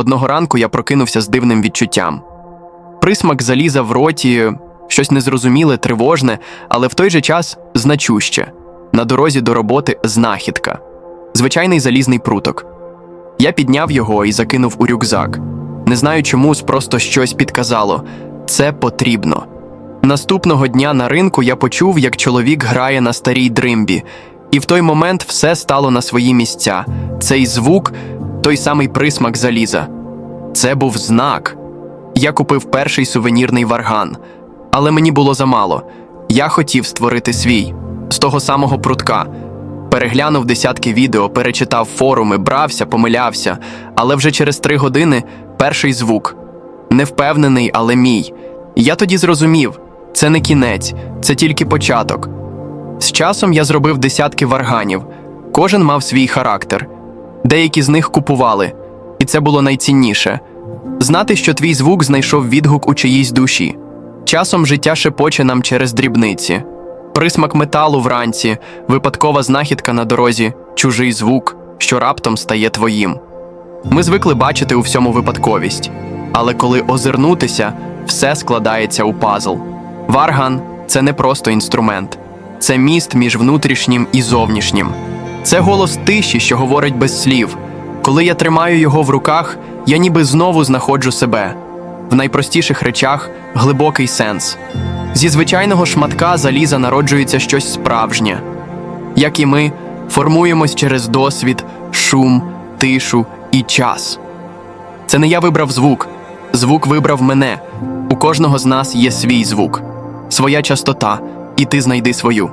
Одного ранку я прокинувся з дивним відчуттям. Присмак заліза в роті, щось незрозуміле, тривожне, але в той же час значуще. На дорозі до роботи знахідка. Звичайний залізний пруток. Я підняв його і закинув у рюкзак. Не знаю чомусь, просто щось підказало це потрібно. Наступного дня на ринку я почув, як чоловік грає на старій дримбі, і в той момент все стало на свої місця. Цей звук, той самий присмак заліза. Це був знак. Я купив перший сувенірний варган, але мені було замало. Я хотів створити свій з того самого прутка. Переглянув десятки відео, перечитав форуми, брався, помилявся, але вже через три години перший звук. Невпевнений, але мій. Я тоді зрозумів, це не кінець, це тільки початок. З часом я зробив десятки варганів, кожен мав свій характер. Деякі з них купували, і це було найцінніше знати, що твій звук знайшов відгук у чиїсь душі. Часом життя шепоче нам через дрібниці. Присмак металу вранці, випадкова знахідка на дорозі, чужий звук, що раптом стає твоїм. Ми звикли бачити у всьому випадковість, але коли озирнутися, все складається у пазл. Варган це не просто інструмент, це міст між внутрішнім і зовнішнім. Це голос тиші, що говорить без слів. Коли я тримаю його в руках, я ніби знову знаходжу себе. В найпростіших речах глибокий сенс. Зі звичайного шматка заліза народжується щось справжнє. Як і ми, формуємось через досвід, шум, тишу і час. Це не я вибрав звук, звук вибрав мене. У кожного з нас є свій звук, своя частота, і ти знайди свою.